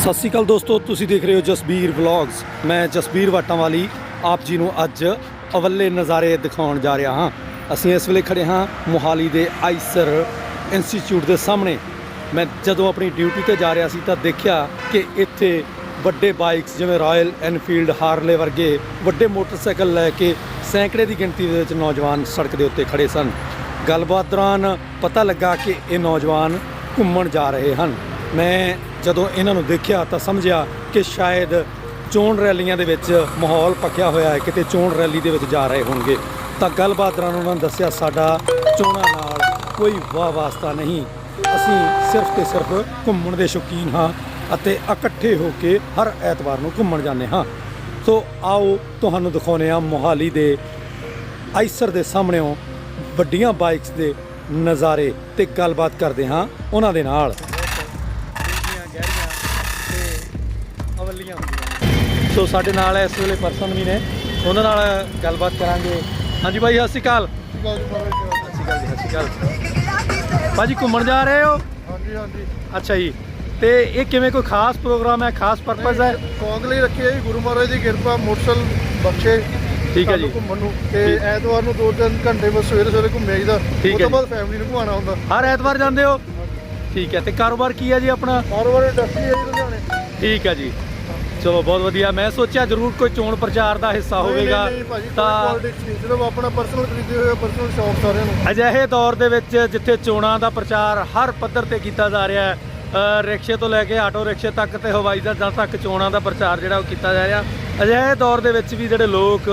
ਸਤਿ ਸ਼੍ਰੀ ਅਕਾਲ ਦੋਸਤੋ, ਤੁਸੀਂ ਦੇਖ ਰਹੇ ਹੋ ਜਸਬੀਰ ਵਲੌਗਸ। ਮੈਂ ਜਸਬੀਰ ਵਾਟਾਂ ਵਾਲੀ ਆਪ ਜੀ ਨੂੰ ਅੱਜ ਅਵੱਲੇ ਨਜ਼ਾਰੇ ਦਿਖਾਉਣ ਜਾ ਰਿਹਾ ਹਾਂ। ਅਸੀਂ ਇਸ ਵੇਲੇ ਖੜੇ ਹਾਂ ਮੋਹਾਲੀ ਦੇ ਆਈਸਰ ਇੰਸਟੀਚਿਊਟ ਦੇ ਸਾਹਮਣੇ। ਮੈਂ ਜਦੋਂ ਆਪਣੀ ਡਿਊਟੀ ਤੇ ਜਾ ਰਿਹਾ ਸੀ ਤਾਂ ਦੇਖਿਆ ਕਿ ਇੱਥੇ ਵੱਡੇ ਬਾਈਕਸ, ਜਿਵੇਂ ਰਾਇਲ ਐਨਫੀਲਡ, ਹਾਰਲੇ ਵਰਗੇ ਵੱਡੇ ਮੋਟਰਸਾਈਕਲ ਲੈ ਕੇ ਸੈਂਕੜੇ ਦੀ ਗਿਣਤੀ ਦੇ ਵਿੱਚ ਨੌਜਵਾਨ ਸੜਕ ਦੇ ਉੱਤੇ ਖੜੇ ਸਨ। ਗੱਲਬਾਤ ਦੌਰਾਨ ਪਤਾ ਲੱਗਾ ਕਿ ਇਹ ਨੌਜਵਾਨ ਘੁੰਮਣ ਜਾ ਰਹੇ ਹਨ। ਮੈਂ ਜਦੋਂ ਇਹਨਾਂ ਨੂੰ ਦੇਖਿਆ ਤਾਂ ਸਮਝਿਆ ਕਿ ਸ਼ਾਇਦ ਚੋਣ ਰੈਲੀਆਂ ਦੇ ਵਿੱਚ ਮਾਹੌਲ ਪੱਕਿਆ ਹੋਇਆ ਹੈ, ਕਿਤੇ ਚੋਣ ਰੈਲੀ ਦੇ ਵਿੱਚ ਜਾ ਰਹੇ ਹੋਣਗੇ। ਤਾਂ ਗੱਲਬਾਤ ਦੌਰਾਨ ਉਹਨਾਂ ਨੇ ਦੱਸਿਆ, ਸਾਡਾ ਚੋਣਾਂ ਨਾਲ ਕੋਈ ਵਾਹ ਵਾਸਤਾ ਨਹੀਂ। ਅਸੀਂ ਸਿਰਫ ਤੇ ਸਿਰਫ ਘੁੰਮਣ ਦੇ ਸ਼ੌਕੀਨ ਹਾਂ ਅਤੇ ਇਕੱਠੇ ਹੋ ਕੇ ਹਰ ਐਤਵਾਰ ਨੂੰ ਘੁੰਮਣ ਜਾਂਦੇ ਹਾਂ। ਸੋ ਆਓ ਤੁਹਾਨੂੰ ਦਿਖਾਉਂਦੇ ਹਾਂ ਮੋਹਾਲੀ ਦੇ ਆਈਸਰ ਦੇ ਸਾਹਮਣੇੋਂ ਵੱਡੀਆਂ ਬਾਈਕਸ ਦੇ ਨਜ਼ਾਰੇ ਤੇ ਗੱਲਬਾਤ ਕਰਦੇ ਹਾਂ ਉਹਨਾਂ ਦੇ ਨਾਲ। ਹੁੰਦੀਆਂ ਸੋ ਸਾਡੇ ਨਾਲ ਇਸ ਵੇਲੇ ਪਰਸਨ ਵੀ ਨੇ। ਉਹਨਾਂ ਨਾਲ ਗੱਲਬਾਤ ਕਰਾਂਗੇ। ਹਾਂਜੀ ਭਾਈ ਸਤਿ ਸ਼੍ਰੀ ਅਕਾਲ। ਸਤਿ ਸ਼੍ਰੀ ਅਕਾਲ ਜੀ ਸਤਿ ਸ਼੍ਰੀ ਅਕਾਲ ਭਾਜੀ ਘੁੰਮਣ ਜਾ ਰਹੇ ਹੋ? ਹਾਂਜੀ ਹਾਂਜੀ। ਅੱਛਾ ਜੀ। ਤੇ ਇਹ ਕਿਵੇਂ ਕੋਈ ਖਾਸ ਪ੍ਰੋਗਰਾਮ ਹੈ ਖਾਸ ਪਰਪਸ ਹੈ? ਸ਼ੌਂਕ ਲਈ ਰੱਖੀ ਹੈ ਜੀ ਗੁਰੂ ਮਹਾਰਾਜ ਦੀ ਕਿਰਪਾ ਮੁਰਸਲ ਬਖਸ਼ੇ। ਠੀਕ ਹੈ ਜੀ। ਘੁੰਮਣ ਨੂੰ। ਤੇ। ਐਤਵਾਰ ਨੂੰ ਦੋ ਤਿੰਨ ਘੰਟੇ ਬਸ ਸਵੇਰੇ ਸਵੇਰੇ ਘੁੰਮਿਆ ਜੀਦਾ ਉਸ ਤੋਂ। ਬਾਅਦ ਫੈਮਿਲੀ ਨੂੰ ਘੁਮਾਉਣਾ ਹੁੰਦਾ। ਹਰ ਐਤਵਾਰ ਜਾਂਦੇ ਹੋ? ਠੀਕ ਹੈ। ਤੇ ਕਾਰੋਬਾਰ ਕੀ ਹੈ ਜੀ ਆਪਣਾ? ਕਾਰੋਬਾਰ ਇੰਡਸਟਰੀ ਹੈ ਜੀ ਲੁਧਿਆਣੇ। ਠੀਕ ਹੈ ਜੀ। ਚਲੋ ਬਹੁਤ ਵਧੀਆ। ਮੈਂ ਸੋਚਿਆ ਜ਼ਰੂਰ ਕੋਈ ਚੋਣ ਪ੍ਰਚਾਰ ਦਾ ਹਿੱਸਾ ਹੋਵੇਗਾ। ਤਾਂ ਪੋਲਿਟਿਕਸ ਨਹੀਂ। ਸਿਰਫ ਆਪਣਾ ਪਰਸਨਲ ਖਰੀਦੇ ਹੋਏ ਪਰਸਨਲ ਸ਼ੌਂਕ ਸਾਰਿਆਂ ਨੂੰ। ਅਜਿਹੇ ਦੌਰ ਦੇ ਵਿੱਚ ਜਿੱਥੇ ਚੋਣਾਂ ਦਾ ਪ੍ਰਚਾਰ ਹਰ ਪੱਧਰ ਤੇ ਕੀਤਾ ਜਾ ਰਿਹਾ ਹੈ ਰਿਕਸ਼ੇ ਤੋਂ ਲੈ ਕੇ ਆਟੋ ਰਿਕਸ਼ੇ ਤੱਕ ਤੇ ਹਵਾਈ ਜਹਾਜ਼ਾਂ ਤੱਕ ਚੋਣਾਂ ਦਾ ਪ੍ਰਚਾਰ ਜਿਹੜਾ ਉਹ ਕੀਤਾ ਜਾ ਰਿਹਾ। ਅਜਿਹੇ ਦੌਰ ਦੇ ਵਿੱਚ ਵੀ ਜਿਹੜੇ ਲੋਕ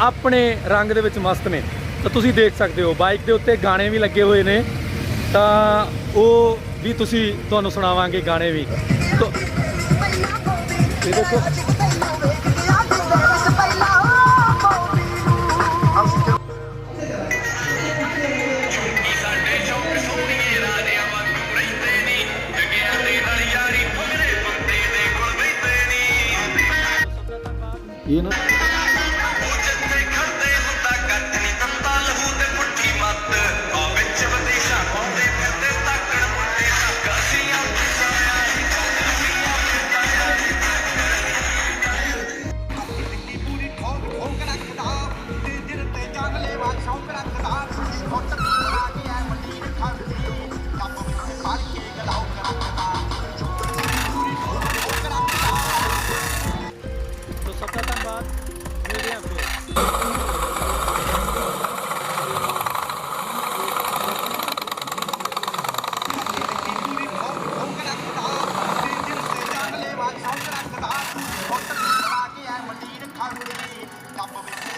ਆਪਣੇ ਰੰਗ ਦੇ ਵਿੱਚ ਮਸਤ ਨੇ ਤਾਂ ਤੁਸੀਂ ਦੇਖ ਸਕਦੇ ਹੋ ਬਾਈਕ ਦੇ ਉੱਤੇ ਗਾਣੇ ਵੀ ਲੱਗੇ ਹੋਏ ਨੇ। ਤਾਂ ਉਹ ਵੀ ਤੁਸੀਂ ਤੁਹਾਨੂੰ ਸੁਣਾਵਾਂਗੇ ਗਾਣੇ ਵੀ। ਤਾਂ ਇਹ ਦੇਖੋ ਇਹ ਨਾ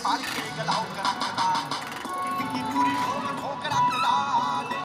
把你一个老虎给